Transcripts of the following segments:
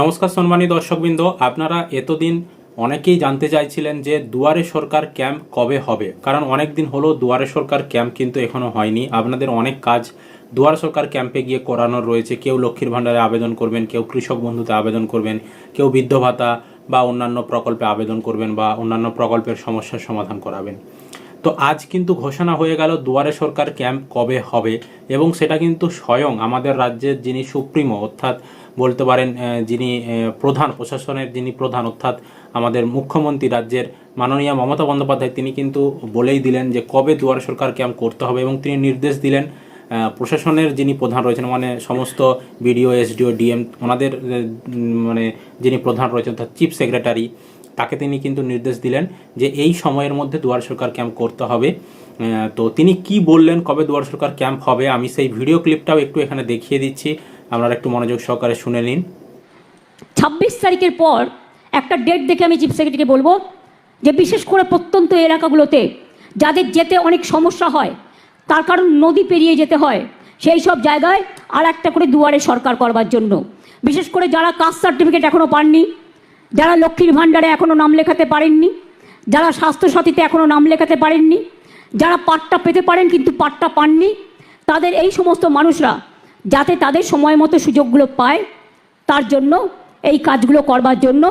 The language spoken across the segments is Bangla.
নমস্কার সম্মানী দর্শকবৃন্দ, আপনারা এতদিন অনেকেই জানতে চাইছিলেন যে দুয়ারে সরকার ক্যাম্প কবে হবে। কারণ অনেক দিন হলো দুয়ারে সরকার ক্যাম্প কিন্তু এখনও হয়নি। আপনাদের অনেক কাজ দুয়ারে সরকার ক্যাম্পে গিয়ে করানোর রয়েছে। কেউ লক্ষ্মীর ভাণ্ডারে আবেদন করবেন, কেউ কৃষক বন্ধুতে আবেদন করবেন, কেউ বৃদ্ধ ভাতা বা অন্যান্য প্রকল্পে আবেদন করবেন বা অন্যান্য প্রকল্পের সমস্যার সমাধান করাবেন। তো আজ কিন্তু ঘোষণা হয়ে গেল দুয়ারে সরকার ক্যাম্প কবে হবে এবং সেটা কিন্তু স্বয়ং আমাদের রাজ্যের যিনি সুপ্রিমো, অর্থাৎ বলতে পারেন যিনি প্রধান, প্রশাসনের যিনি প্রধান, অর্থাৎ আমাদের মুখ্যমন্ত্রী রাজ্যের মাননীয় মমতা বন্দ্যোপাধ্যায়, তিনি কিন্তু বলেই দিলেন যে কবে দুয়ারে সরকার ক্যাম্প করতে হবে এবং তিনি নির্দেশ দিলেন প্রশাসনের যিনি প্রধান রয়েছেন মানে সমস্ত বিডিও, এসডিও, ডিএম, ওনাদের মানে যিনি প্রধান রয়েছেন, অর্থাৎ চিফ সেক্রেটারি তাকে তিনি কিন্তু নির্দেশ দিলেন যে এই সময়ের মধ্যে দুয়ার সরকার ক্যাম্প করতে হবে। তো তিনি কি বললেন, কবে দুয়ার সরকার ক্যাম্প হবে, আমি সেই ভিডিও ক্লিপটাও একটু এখানে দেখিয়ে দিচ্ছি। আপনারা একটু মনোযোগ সহকারে শুনে নিন। ছাব্বিশ তারিখের পর একটা ডেট দেখে আমি চিফ সেক্রেটারিকে বলব যে বিশেষ করে প্রত্যন্ত এলাকাগুলোতে যাদের যেতে অনেক সমস্যা হয়, তার কারণ নদী পেরিয়ে যেতে হয়, সেই সব জায়গায় আর একটা করে দুয়ারে সরকার করবার জন্য। বিশেষ করে যারা কাস্ট সার্টিফিকেট এখনও পাননি যারা লক্ষ্মীর ভাণ্ডারে এখনও নাম লেখাতে পারেননি, যারা স্বাস্থ্যসাথীতে এখনও নাম লেখাতে পারেননি, যারা পাট্টা পেতে পারেন কিন্তু পাট্টা পাননি, তাদের এই সমস্ত মানুষরা যাতে তাদের সময় মতো সুযোগগুলো পায়, তার জন্য এই কাজগুলো করবার জন্য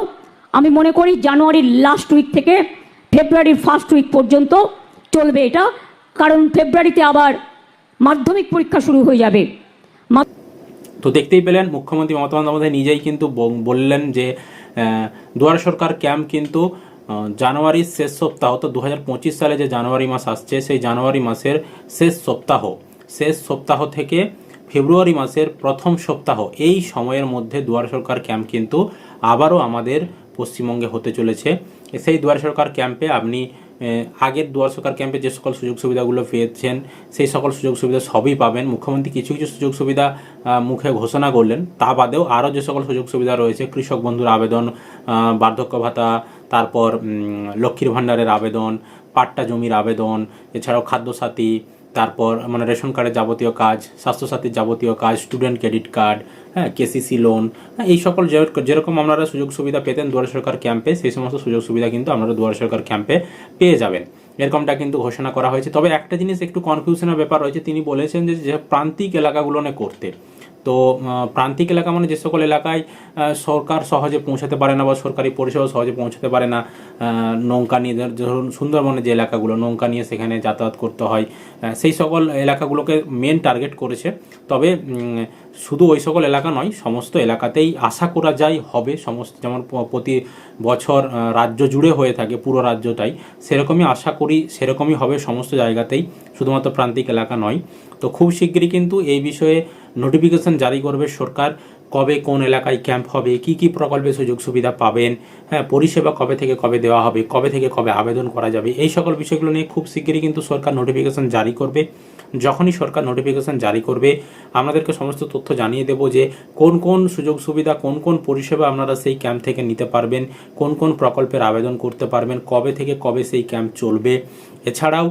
আমি মনে করি জানুয়ারির লাস্ট উইক থেকে ফেব্রুয়ারির ফার্স্ট উইক পর্যন্ত চলবে এটা, কারণ ফেব্রুয়ারিতে আবার মাধ্যমিক পরীক্ষা শুরু হয়ে যাবে। তো দেখতেই পেলেন, মুখ্যমন্ত্রী মমতা বন্দ্যোপাধ্যায় নিজেই কিন্তু বললেন যে দুয়ারে সরকার ক্যাম্প কিন্তু জানুয়ারির শেষ সপ্তাহ, তো দু হাজার পঁচিশ সালে যে জানুয়ারি মাস আসছে, সেই জানুয়ারি মাসের শেষ সপ্তাহ শেষ সপ্তাহ থেকে ফেব্রুয়ারি মাসের প্রথম সপ্তাহ, এই সময়ের মধ্যে দুয়ার সরকার ক্যাম্প কিন্তু আবারও আমাদের পশ্চিমবঙ্গে হতে চলেছে। সেই দুয়ার সরকার ক্যাম্পে আপনি আগের দুয়ার সরকার ক্যাম্পে যে সকল সুযোগ সুবিধাগুলো পেয়েছেন, সেই সকল সুযোগ সুবিধা সবই পাবেন। মুখ্যমন্ত্রী কিছু কিছু সুযোগ সুবিধা মুখে ঘোষণা করলেন। তা বাদেও আরও যে সকল সুযোগ সুবিধা রয়েছে, কৃষক বন্ধুর আবেদন বার্ধক্য ভাতা, তারপর লক্ষ্মীর ভাণ্ডারের আবেদন, পাট্টা জমির আবেদন, এছাড়াও খাদ্যসাথী তারপর মানে রেশন কার্ডের যাবতীয় কাজ, স্বাস্থ্যসাথীর যাবতীয় কাজ স্টুডেন্ট ক্রেডিট কার্ড হ্যাঁ কেসিসি লোন হ্যাঁ এই সকল যেরকম আপনারা সুযোগ সুবিধা পেতেন দুয়ার সরকার ক্যাম্পে সেই সমস্ত সুযোগ সুবিধা কিন্তু আপনারা দুয়ার সরকার ক্যাম্পে পেয়ে যাবেন। এরকমটা কিন্তু ঘোষণা করা হয়েছে। তবে একটা জিনিস একটু কনফিউশনের ব্যাপার রয়েছে। তিনি বলেছেন যে প্রান্তিক এলাকাগুলোনে করতে তো প্রান্তিক এলাকা মানে যে সকল এলাকায় সরকার সহজে পৌঁছাতে পারে না বা সরকারি পরিষেবা সহজে পৌঁছাতে পারে না নৌকা নিয়ে ধরুন সুন্দরবনের যে এলাকাগুলো, নৌকা নিয়ে সেখানে যাতায়াত করতে হয় সেই সকল এলাকাগুলোকে মেন টার্গেট করেছে। তবে শুধু ওই সকল এলাকা নয়, সমস্ত এলাকাতেই আশা করা যায় হবে, সমস্ত যেমন প্রতি বছর রাজ্য জুড়ে হয়ে থাকে, পুরো রাজ্যটাই, সেরকমই আশা করি, সেরকমই হবে সমস্ত জায়গাতেই, শুধুমাত্র প্রান্তিক এলাকা নয়। তো খুব শীঘ্রই কিন্তু এই বিষয়ে নোটিফিকেশন জারি করবে সরকার। কবে কোন এলাকায় ক্যাম্প হবে, কি কি প্রকল্পে সুযোগ সুবিধা পাবেন হ্যাঁ পরিষেবা কবে থেকে কবে দেওয়া হবে, কবে থেকে কবে আবেদন করা যাবে, এই সকল বিষয়গুলো নিয়ে খুব শীঘ্রই কিন্তু সরকার নোটিফিকেশন জারি করবে। যখনই সরকার নোটিফিকেশন জারি করবে আপনাদেরকে সমস্ত তথ্য জানিয়ে দেব যে কোন কোন সুযোগ সুবিধা, কোন কোন পরিষেবা আপনারা সেই ক্যাম্প থেকে নিতে পারবেন, কোন কোন প্রকল্পের আবেদন করতে পারবেন, কবে থেকে কবে সেই ক্যাম্প চলবে। এছাড়াও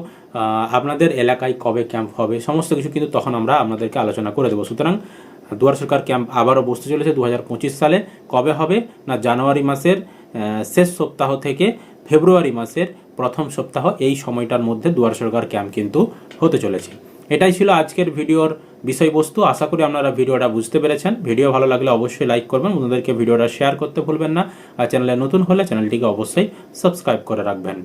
আপনাদের এলাকায় কবে ক্যাম্প হবে, সমস্ত কিছু কিন্তু তখন আমরা আপনাদেরকে আলোচনা করে দেবো। সুতরাং, দুয়ার সরকার ক্যাম্প আবারও বসতে চলেছে দু হাজার পঁচিশ সালে। কবে হবে? না, জানুয়ারি মাসের শেষ সপ্তাহ থেকে ফেব্রুয়ারি মাসের প্রথম সপ্তাহ এই সময়টার মধ্যে দুয়ার সরকার ক্যাম্প কিন্তু হতে চলেছে। এটাই ছিল আজকের ভিডিওর বিষয়বস্তু। আশা করি আপনারা ভিডিওটা বুঝতে পেরেছেন। ভিডিও ভালো লাগলে অবশ্যই লাইক করবেন, বন্ধুদেরকে ভিডিওটা শেয়ার করতে ভুলবেন না। আর চ্যানেলে নতুন হলে চ্যানেলটিকে অবশ্যই সাবস্ক্রাইব করে রাখবেন।